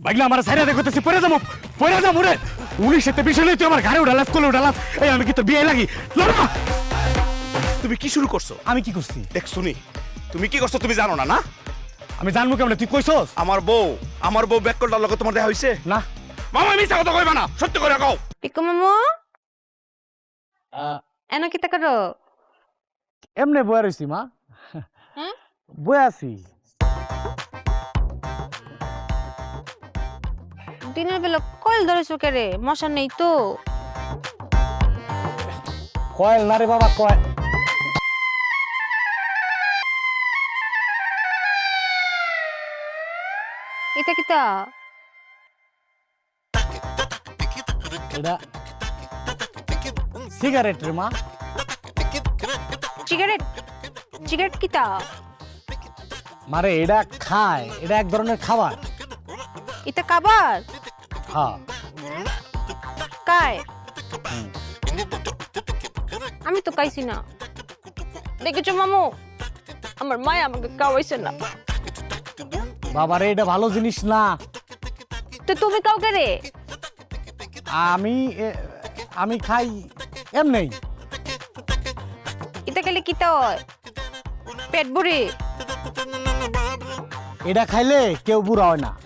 বাইকলা আমার সাইরা দেখতেছি পরে যাব পরে যাব রে। উনিশ সাথে বিষয় নেই তুই আমার গাড়ি উঠালাস কোলে উঠালাস এই আমি কি তোর বিয়ে লাগি? লড়া! তুমি কি শুরু করছ? আমি কি করছি? দেখ শুনি। তুমি কি করছ তুমি জানো না না? আমি জানব কেমন? তুই কইছস? আমার বউ আমার বউ ব্যাক কলটার লগে তোমার দেখা হইছে? না। মামা মিছা কথা কইবা না সত্যি করে কও। পিকু মামু? এন কি করো? এমনি বয়ে রইছি মা। হ্যাঁ? বয়ে আছি। দিনের বেলা কল ধরেছো কে রে? মশা নেই তো। কয়েল না রে বাবা কয়েল। এটা কিতা এটা সিগারেট রে মা। সিগারেট? সিগারেট কিতা মারে এটা খায় এটা এক ধরনের খাবার। এটা কাবার? হ্যাঁ কায় আমি তো কাইছি না। দেখেছ মামু? আমার মায় আমাকে কাওয়াইছে না। বাবারে এটা ভালো জিনিস না। তো তুমি কাউকে রে? আমি এ- আমি খাই এমনি। এটা খেলে কিতা হয়? পেট ভরে। এটা খাইলে কেউ বুড়া হয় না।